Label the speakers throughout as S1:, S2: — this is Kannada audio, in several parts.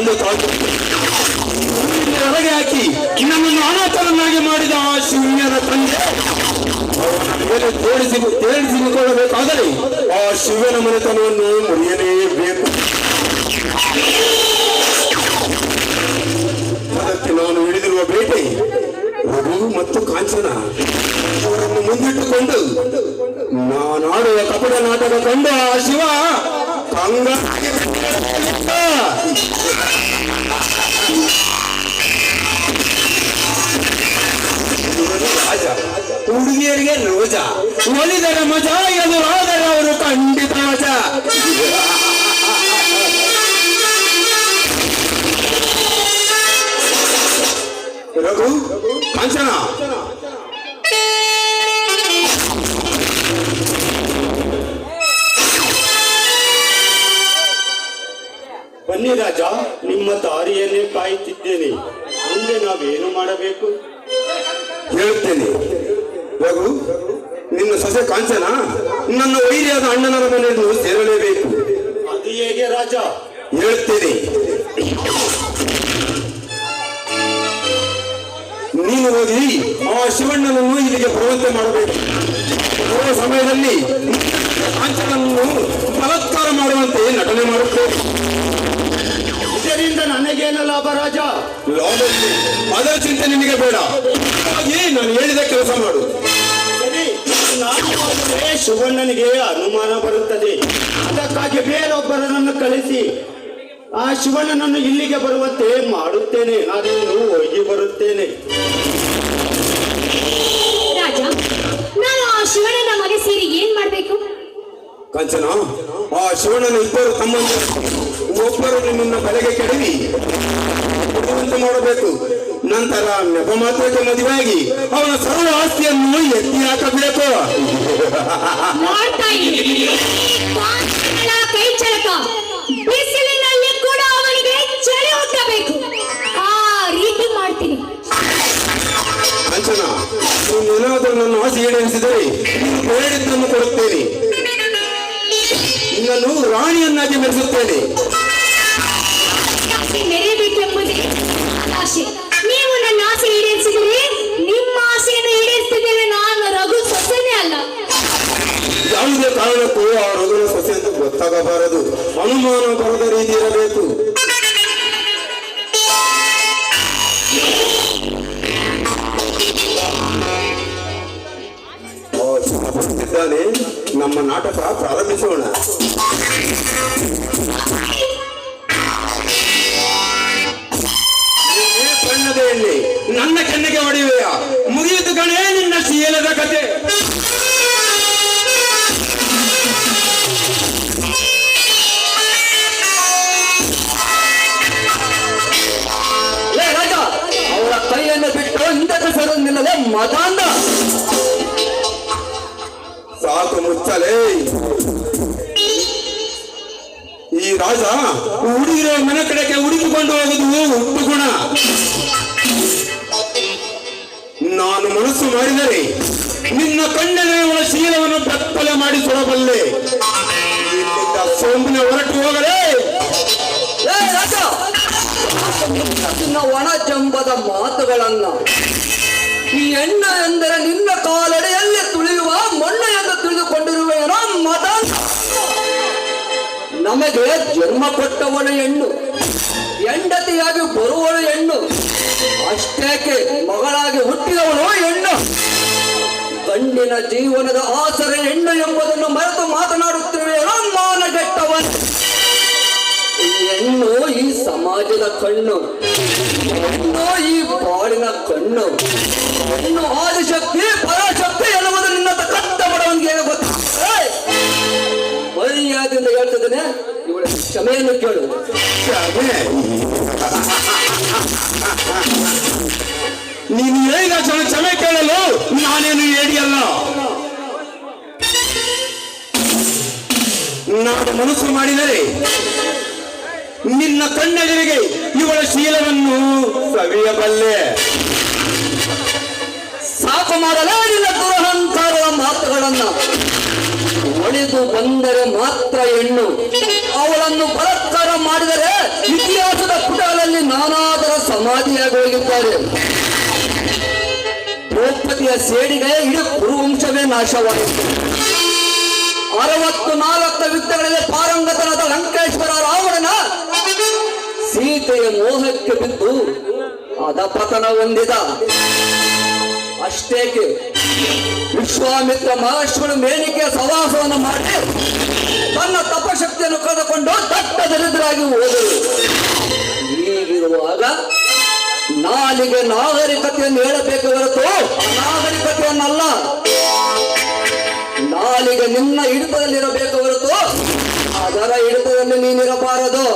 S1: ತಂದೆ ಹೊರಗೆ ಹಾಕಿ ನನ್ನನ್ನು ಅನಾಥರನ್ನಾಗಿ ಮಾಡಿದ ಆ ಶೂನ್ಯನ ತಂದೆ. ಮೇಲೆ ತೇಳಿಸಿಕೊಳ್ಳಬೇಕಾದರೆ ಆ ಶಿವನ ಮನೆತನವನ್ನು ಮುರಿಯಲೇಬೇಕು ಅದಕ್ಕೆ ನಾನು ಹಿಡಿದಿರುವ ಬೇಟೆ, ರಘು ಮತ್ತು ಕಾಂಚನ ಅವರನ್ನು ಮುಂದಿಟ್ಟುಕೊಂಡು ನಾನಾಡುವ ಕಪಟ ನಾಟಕ ಕಂಡು ಆ ಶಿವ ಹುಡುಗಿಯರಿಗೆ ರೋಜ ಒಲಿದರ ಮಜ ಎದುರಾದರೆ ಅವರು ಖಂಡಿತ ಮಜ. ರಘು ಕಾಂಚನ.
S2: ನಿಮ್ಮ ದಾರಿಯನ್ನೇ ಕಾಯುತ್ತಿದ್ದೇನೆ. ಮುಂದೆ ನಾವೇನು ಮಾಡಬೇಕು?
S1: ಹೇಳುತ್ತೇನೆ ರಘು ನಿನ್ನ ಸೊಸೆ ಕಾಂಚನ? ನನ್ನ ವೈರಿಯಾದ ಅಣ್ಣನರ ಮನೆಯನ್ನು ಸೇರಲೇಬೇಕು.
S2: ಅದು ಹೇಗೆ ರಾಜ?
S1: ಹೇಳುತ್ತೇನೆ ನೀನು ಹೋಗಿ ಆ ಶಿವಣ್ಣನನ್ನು ಇಲ್ಲಿಗೆ ಬರುವಂತೆ ಮಾಡಬೇಕು. ಬರುವ ಸಮಯದಲ್ಲಿ ಕಾಂಚನನ್ನು ಬಲಾತ್ಕಾರ ಮಾಡುವಂತೆ ನಟನೆ ಮಾಡುತ್ತೇವೆ.
S2: ಇದರಿಂದ ನನಗೇನು ಲಾಭ ರಾಜ?
S1: ಲಾಭಕ್ಕೆ ಅದರ ಚಿಂತೆ ನಿಮಗೆ ಬೇಡ. ಹಾಗೆ ನಾನು ಹೇಳಿದ ಕೆಲಸ ಮಾಡು.
S2: ಸರಿ ನಾನು ಹೋದರೆ ಅನುಮಾನ ಬರುತ್ತದೆ. ಅದಕ್ಕಾಗಿ ಬೇರೊಬ್ಬರನ್ನು ಕಳಿಸಿ. ಆ ಶಿವಣ್ಣನನ್ನು ಇಲ್ಲಿಗೆ ಬರುವಂತೆ ಮಾಡುತ್ತೇನೆ. ನಾನಿನ್ನು ಹೋಗಿ ಬರುತ್ತೇನೆ.
S3: ರಾಜ ನಾನು ಆ ಶಿವಣ್ಣನ ಮನೆ ಸೇರಿ ಏನ್ ಮಾಡ್ಬೇಕು?
S1: ಕಾಂಚನ? ಆ ಶಿವಣ್ಣನ ಇಬ್ಬರು ತಮ್ಮಂದಿರು ಒಬ್ಬರು ನಿನ್ನ ಬಲೆಗೆ ಕೆಡವಿ. ಮಾಡಬೇಕು ನಂತರ ನೆಪ ಮಾತ್ರಕ್ಕೆ ಮದುವೆಯಾಗಿ ಅವನ ಸರ್ವ ಆಸ್ತಿಯನ್ನು ಎತ್ತಿ ಹಾಕಬೇಕು.
S3: ಬಿಸಿಲಿನಲ್ಲಿ ಕೂಡ ಅವನಿಗೆ ಚಳಿ ಹುಟ್ಟಬೇಕು. ಆ ರೀತಿ ಮಾಡ್ತೀನಿ.
S1: ಕಾಂಚನ ನೀನೇನಾದರೂ ನನ್ನ ಆಸೆ ಈಡೇರಿಸಿದರೆ ಹೇಳಿದ್ದನ್ನು ಕೊಡುತ್ತೇನೆ. ನಿನ್ನನ್ನು ರಾಣಿಯನ್ನಾಗಿ ಮೆರೆಸುತ್ತೇನೆ. ಬರುತ್ತಿದ್ದಾನೆ ನಮ್ಮ ನಾಟಕ ಪ್ರಾರಂಭಿಸೋಣ. ಬಣ್ಣದ ನನ್ನ ಕೆನ್ನೆಗೆ ಹೊಡೆಯುವೆಯ? ಮುಗಿಯಿತು ಕಣೇ ನಿನ್ನ ಶೀಲದ ಕತೆ.
S4: ಅವರ ಕೈಯನ್ನು ಬಿಟ್ಟು ಹಿಂದಕ್ಕೆ ಸರಿಲ್ಲದೆ ಮತಾಂಧ
S1: ಸಾಕು ಮುಚ್ಚಲೇ. ಈ ರಾಜ ಹುಡುಗಿರೋ ಮನೆ ಕಡೆಗೆ ಹುಡುಕಿಕೊಂಡು ಹೋಗುದು ಹುಟ್ಟು ಗುಣ. ನಾನು ಮನಸ್ಸು ಮಾಡಿದರೆ ನಿನ್ನ ಕಣ್ಣನೆ ಅವಳ ಶೀಲವನ್ನು ಬೆತ್ತಲೆ ಮಾಡಿ ಸುಡಬಲ್ಲೆ ಸೋಂಬಿನ ಹೊರಟು ಹೋಗಲೇ.
S4: ಒಣ ಜಂಬದ ಮಾತುಗಳನ್ನ ಈ ಹೆಣ್ಣು ಎಂದರೆ ನಿನ್ನ ಕಾಲಡೆಯಲ್ಲಿ ತುಳಿಯುವ ಮಣ್ಣು ಎಂದು ತಿಳಿದುಕೊಂಡಿರುವೆಯೋ ಮತ ನಮಗೆ ಜನ್ಮ ಕೊಟ್ಟವಳು ಹೆಣ್ಣು, ಹೆಂಡತಿಯಾಗಿ ಬರುವಳು ಹೆಣ್ಣು, ಅಷ್ಟೇಕೆ ಮಗಳಾಗಿ ಹುಟ್ಟಿದವಳು ಹೆಣ್ಣು. ಕಣ್ಣಿನ ಜೀವನದ ಆಸರೆ ಹೆಣ್ಣು ಎಂಬುದನ್ನು ಮರೆತು ಮಾತನಾಡುತ್ತಿರುವ ಮಾನಗೆಟ್ಟವನು. ಹೆಣ್ಣು ಈ ಸಮಾಜದ ಕಣ್ಣು ಹೆಣ್ಣು ಈ ಬಾಳಿನ ಕಣ್ಣು ಹೆಣ್ಣು ಆದಿಶಕ್ತಿ, ಪರಾಶಕ್ತಿ ಎನ್ನುವುದು ನಿನ್ನ ಕತ್ತ ಬಡವನಿಗೆ ಗೊತ್ತಾ! ಮರ್ಯಾದೆಯಿಂದ ಹೇಳ್ತಿದ್ದೇನೆ, ಇವಳ ಕ್ಷಮೆಯನ್ನು ಕೇಳು.
S1: ನೀನು ಹೇಳಿದ ಜನ ಕ್ಷಮೆ ಕೇಳಲು ನಾನೇನು ಹೇಳಿಯಲ್ಲ ನಾನು ಮನಸ್ಸು ಮಾಡಿದರೆ ನಿನ್ನ ಕಣ್ಣೆದುರಿಗೆ ಇವಳ ಶೀಲವನ್ನು ಸವಿಯಬಲ್ಲೆ.
S4: ಸಾಕು ಮಾಡಲೇ ನಿನ್ನ ದುರಹಂಕಾರದ ಮಾತುಗಳನ್ನ. ಒಳಿದು ಬಂದರೆ ಮಾತ್ರ ಹೆಣ್ಣು. ಅವಳನ್ನು ಬಲಾತ್ಕಾರ ಮಾಡಿದರೆ ಇತಿಹಾಸದ ಪುಟಗಳಲ್ಲಿ ನಾನಾದರ ಸಮಾಧಿಯಾಗೋಗಿದ್ದಾರೆ. ದ್ರೌಪದಿಯ ಸೇಡಿಗೆ ಇಡೀ ಕುರುವಂಶವೇ ನಾಶವಾಯಿತು. ಅರವತ್ತು ನಾಲ್ಕು ಯುದ್ಧಗಳಲ್ಲಿ ಪಾರಂಗತನಾದ ಲಂಕೇಶ್ವರ ರಾವಣನ ಸೀತೆಯ ಮೋಹಕ್ಕೆ ಬಿದ್ದು ಅಧಪತನ ಹೊಂದಿದ. ಅಷ್ಟೇಕೆ, ವಿಶ್ವಾಮಿತ್ರ ಮಹರ್ಷಿಗಳು ಮೇಲಿಕೆಯ ಸವಾಸವನ್ನು ಮಾಡಿ ತನ್ನ ತಪಶಕ್ತಿಯನ್ನು ಕಳೆದುಕೊಂಡು ದಟ್ಟ ದರಿದ್ರಾಗಿ ಹೋದರು. ಹೀಗಿರುವಾಗ ನಾಲಿಗೆ ನಾಗರಿಕತೆಯನ್ನು ಹೇಳಬೇಕು ಹೊರತು ನಾಗರಿಕತೆಯನ್ನಲ್ಲ. ನಾಲಿಗೆ ನಿನ್ನ ಹಿಡಿತದಲ್ಲಿರಬೇಕು ಹೊರತು ಅದರ ಹಿಡಿತದಲ್ಲಿ ನೀನಿರಬಾರದು.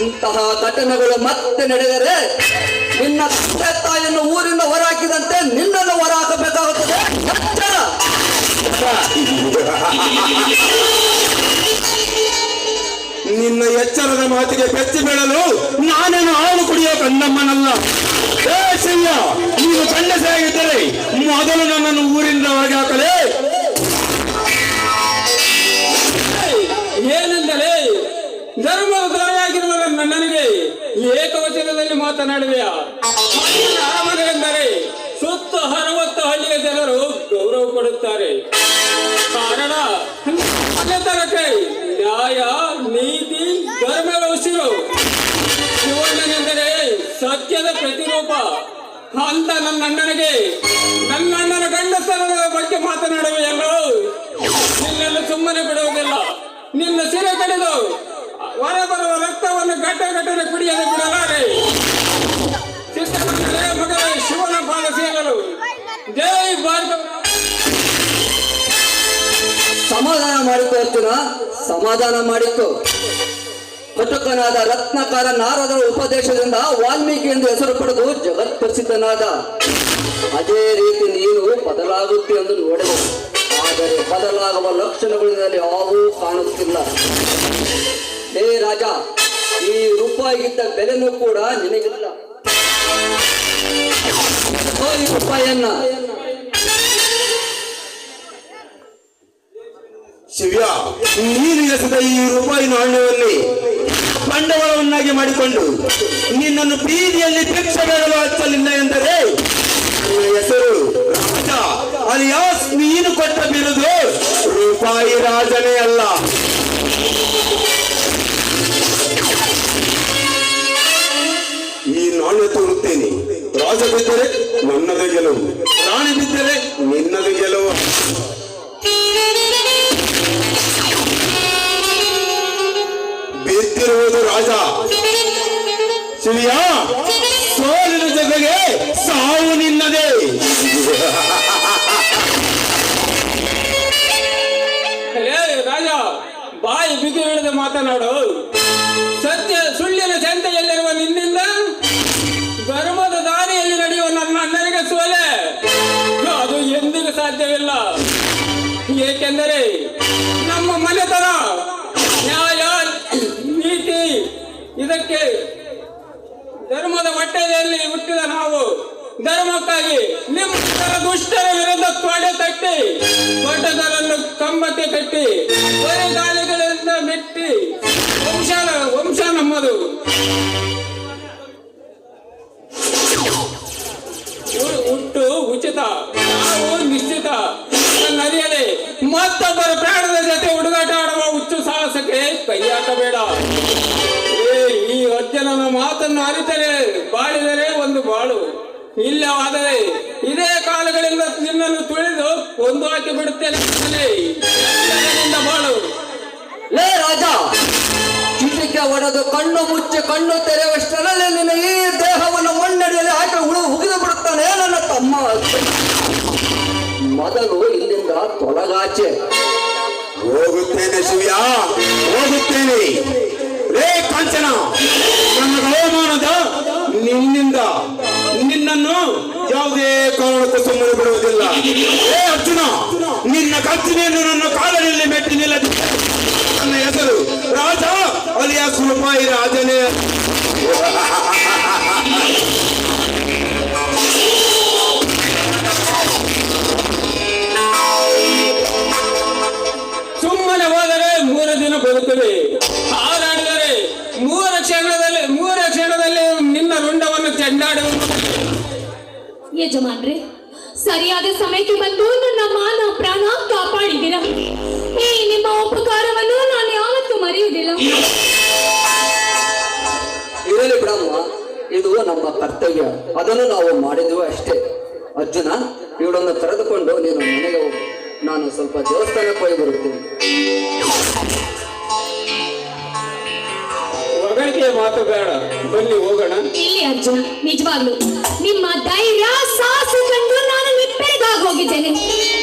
S4: ಇಂತಹ ಘಟನೆಗಳು ಮತ್ತೆ ನಡೆದರೆ ನಿನ್ನ ತಂದೆ ತಾಯಿಯನ್ನು ಊರಿಂದ ಹೊರಹಾಕಿದಂತೆ ನಿನ್ನನ್ನು ಹೊರಹಾಕಬೇಕಾಗುತ್ತದೆ
S1: ನಿನ್ನ ಎಚ್ಚರದ ಮಾತಿಗೆ ಬೆಚ್ಚಿ ಬೀಳಲು ನಾನೇನು ಹಾಲು ಕುಡಿಯೋ ಕಣ್ಣಮ್ಮನಲ್ಲ ಏ ಶಿವ್ಯ ನೀನು ಗಂಡಸರಾಗಿದ್ದರೆ ಮೊದಲು ನನ್ನನ್ನು ಊರಿಂದ ಹೊರಗೆ ಹಾಕಲೇ
S5: ಏಕವಚನದಲ್ಲಿ ಮಾತನಾಡುವೆಯಾ ಎಂದರೆ ಸುತ್ತ ಅರವತ್ತು ಹಳ್ಳಿಯ ಜನರು ಗೌರವ ಕೊಡುತ್ತಾರೆ ಕಾರಣ ನ್ಯಾಯ, ನೀತಿ, ಧರ್ಮದ ಉಸಿರು. ಶಿವಣ್ಣನೆಂದರೆ ಸತ್ಯದ ಪ್ರತಿರೂಪ. ಅಂತ ನನ್ನ ಅಣ್ಣನಿಗೆ ನನ್ನ ಗಂಡಸರದ
S4: ಮಾಡಿಕೋ ಅರ್ಜುನ ಸಮಾಧಾನ ಮಾಡಿಕೋ. ಕಟುಕನಾದ ರತ್ನಕಾರ ನಾರದರ ಉಪದೇಶದಿಂದ ವಾಲ್ಮೀಕಿ ಎಂದು ಹೆಸರು ಪಡೆದು ಜಗತ್ ಪ್ರಸಿದ್ಧನಾದ. ಅದೇ ರೀತಿ ನೀನು ಬದಲಾಗುತ್ತೆ ಎಂದು ನೋಡಬಹುದು ಆದರೆ ಬದಲಾಗುವ ಲಕ್ಷಣಗಳಿಂದಲೇ ಯಾವೂ ಕಾಣುತ್ತಿಲ್ಲ. ಹೇ ರಾಜ, ಈ ರೂಪಾಯಿಗಿದ್ದ ಬೆಲೆನೂ ಕೂಡ ನಿನಗಿಲ್ಲ. ರೂಪಾಯಿಯನ್ನ
S1: ಶಿವ್ಯ ನೀನು ಈ ರೂಪಾಯಿನ ಹಣ್ಣುವಲ್ಲಿ ಬಂಡವಾಳವನ್ನಾಗಿ ಮಾಡಿಕೊಂಡು ನಿನ್ನನ್ನು ಬೀದಿಯಲ್ಲಿ ಭಿಕ್ಷೆ ಬೇಡಲು ಹಚ್ಚಲಿಲ್ಲ ಎಂದರೆ ಹೆಸರು ರಾಜ ಅಲಿಯಾಸ್, ನೀನು ಕೊಟ್ಟ ಬಿರುದು ರೂಪಾಯಿ ರಾಜನೇ ಅಲ್ಲ. ಈ ನಾಣ್ಯ ತೋರುತ್ತೇನೆ. ರಾಜ ಬಿದ್ದರೆ ನನ್ನದೇ ಗೆಲುವು. ರಾಣಿ
S5: ಮಾತನಾಡು. ಸತ್ಯ ಸುಳ್ಳಿನ ಸಂತೆಯಲ್ಲಿರುವ ನಿನ್ನಿಂದ ಧರ್ಮದ ದಾರಿಯಲ್ಲಿ ನಡೆಯುವ ನನ್ನ ಅಣ್ಣನಿಗೆ ಸೋಲೆ. ಅದು ಎಂದಿಗೂ ಸಾಧ್ಯವಿಲ್ಲ. ಏಕೆಂದರೆ ನಮ್ಮ ಮನೆತನ, ನ್ಯಾಯ, ನೀತಿ, ಇದಕ್ಕೆ ಧರ್ಮದ ಹೊಟ್ಟೆಯಲ್ಲಿ ಹುಟ್ಟಿದ ನಾವು ಧರ್ಮಕ್ಕಾಗಿ ನಿಮ್ಮ ದುಷ್ಟರ ವಿರುದ್ಧ ತೊಡೆ ತಟ್ಟಿ ಕೊಡದರನ್ನು ಕಂಬಕ್ಕೆ ಕಟ್ಟಿ ಅರಿತರೆ ಬಾಳಿದರೆ ಒಂದು ಬಾಳು. ಇಲ್ಲವಾದರೆ ಇದೇ ಕಾಲಗಳಿಂದ ನಿನ್ನನ್ನು ತುಳಿದು ಒಂದು ಹಾಕಿ ಬಿಡುತ್ತೇನೆ. ಬಾಳು?
S4: ಲೇ ರಾಜ ಚಿಟಿಕೆ ಒಡೆದು ಕಣ್ಣು ಮುಚ್ಚಿ ಕಣ್ಣು ತೆರೆಯುವಷ್ಟರಲ್ಲಿ ನಿನ್ನ ಈ ದೇಹವನ್ನು ಮಣ್ಣಡಿಯಲ್ಲಿ ಹಾಕಿ ಹುಳು ಹುಗಿದು ಬಿಡುತ್ತಾನೆ ನನ್ನ ತಮ್ಮ. ಮೊದಲು ಇಲ್ಲಿಂದ ತೊಲಗಾಚೆ
S1: ಹೋಗುತ್ತೇನೆ ಶಿವ್ಯ ಹೋಗುತ್ತೇನೆ. ಸುಮ್ಮನೆ ಬಿಡುವುದಿಲ್ಲ ಏ ಅರ್ಜುನ ನಿನ್ನ ಕತ್ತಿನೆಯನ್ನು ನನ್ನ ಕಾಲದಲ್ಲಿ ಮೆಟ್ಟಿ ನಿಲ್ಲದ. ನನ್ನ ಹೆಸರು ರಾಜ ಅಲಿಯ ಸುಲಭಾಯಿ ರಾಜನೇ.
S5: ಸುಮ್ಮನೆ ಹೋದರೆ ಮೂರ ದಿನ ಬರುತ್ತದೆ ಹಾರಾಡಿದರೆ ಮೂರ ಕ್ಷಣದಲ್ಲಿ ಮೂರ ಕ್ಷಣದಲ್ಲಿ ನಿನ್ನ ರುಂಡವನ್ನು ಚೆಂಡಾಡುವುದು.
S3: ಯಜಮಾನ್ರೆ ಸರಿಯಾದ ಸಮಯಕ್ಕೆ ಬಂದು ನನ್ನ ಮಾನ ಪ್ರಾಣ ಕಾಪಾಡಿದಿರ? ಈ ನಿಮ್ಮ ಉಪಕಾರವನ್ನು ನಾನು ಯಾವತ್ತೂ ಮರೆಯುವುದಿಲ್ಲ.
S4: ಇರಲಿ ಬಿಡಮ್ಮ ಇದು ನಮ್ಮ ಕರ್ತವ್ಯ. ಅದನ್ನು ನಾವು ಮಾಡಿದ್ವು ಅಷ್ಟೇ. ಅರ್ಜುನ ಇವಳನ್ನು ಕರೆದುಕೊಂಡು ನೀನು ಮನೆಗೆ ಹೋಗು. ನಾನು ಸ್ವಲ್ಪ ದೇವಸ್ಥಾನಕ್ಕೆ ಹೋಗಿ ಬರುತ್ತೇನೆ.
S5: ಹೊಗಳಿಕೆಯ ಮಾತು ಬೇಡ. ಬನ್ನಿ ಹೋಗೋಣ.
S3: ಇಲ್ಲಿ ಅರ್ಜುನ ನಿಜವಾಗ್ಲು. ನಿಮ್ಮ ದಯ ಹೋಗಿದ್ದೇನೆ.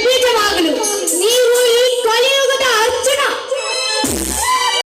S3: ನಿಜವಾಗಲು ನೀವು ಈ ಕಲಿಯುಗದ